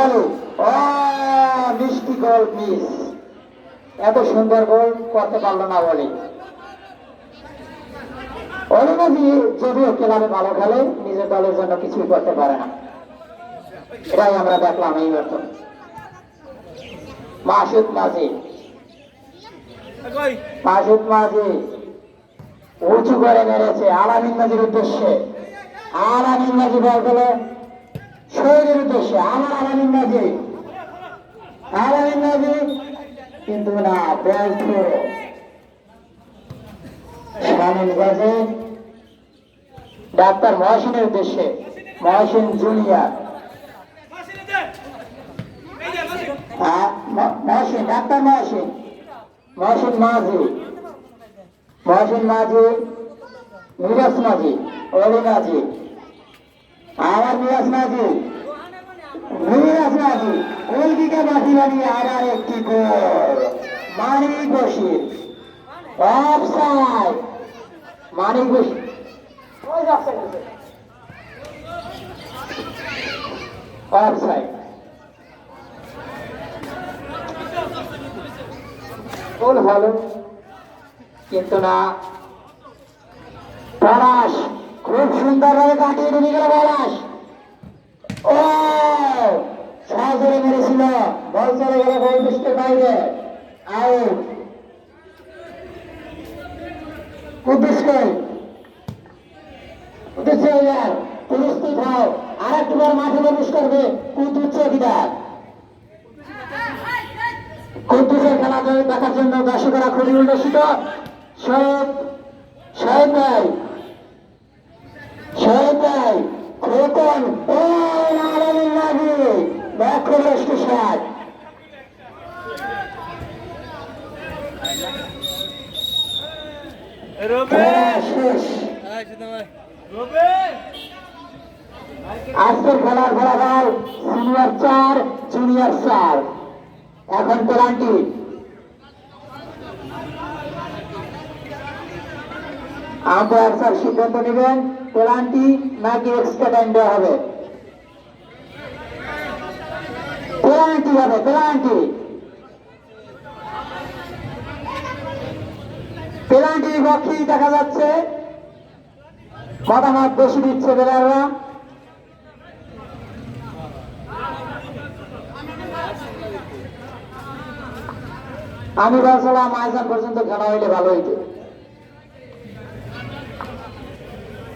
এল ও মিষ্টি goal miss. এত সুন্দর গোল করতে পারল না বলে। অলিমাজি যদিও ক্লাবে ভালো খেলে, নিজের দলের জন্য কিছুই করতে পারে না। এটাই আমরা দেখলাম এই মতো মাসুদ মাঝি মাসুদ মাঝি উঁচু করে মেরেছে। আলামিন মাঝির উদ্দেশ্যে। আলামিন মাঝি বল শহীদের উদ্দেশ্যে আমার আলামিন মাঝি আলামিন মাঝি কিন্তু না শামিল ডাক্তার মহসিনের উদ্দেশ্যে মহসিন জুনিয়র। হ্যাঁ, ম- ডাক্তার মহসিন। মহসিন মাঝি মহসিন মাঝি মিরাজ মাঝি অলি মাঝি আমার মিরাজ মাঝি মিরাজ মাঝি ওই দিকে মাঝি বানিয়ে আর একটি goal. Manik Basir. Offside. Manik Basir. Offside goal ভালো কিন্তু না। খুব সুন্দরভাবে কাটিয়ে নিয়ে গেল পলাশ ও সহজরে মেরেছিল। বল চলে গেল গোল পোস্টের বাইরে। আউট। হও আর একটু খেলা দেখার জন্য দর্শকেরা খুবই উল্লসিত। শোয়েব শোয়েব ভাই খোকন দেখো সাত আজকের খেলার ফলাফল সিনিয়র চার, জুনিয়র চার। এখন পেনাল্টি। আম্পায়ার স্যার সিদ্ধান্ত নেবেন। পেনাল্টি নাকি এক্সট্রা টাইম দেওয়া হবে? পেনাল্টি হবে পেনাল্টি পেনাল্টির পক্ষেই দেখা যাচ্ছে, মতামত বেশি দিচ্ছে বেলাররা আমি বলছিলাম আয়সান পর্যন্ত খেলা হইলে ভালো হইতো।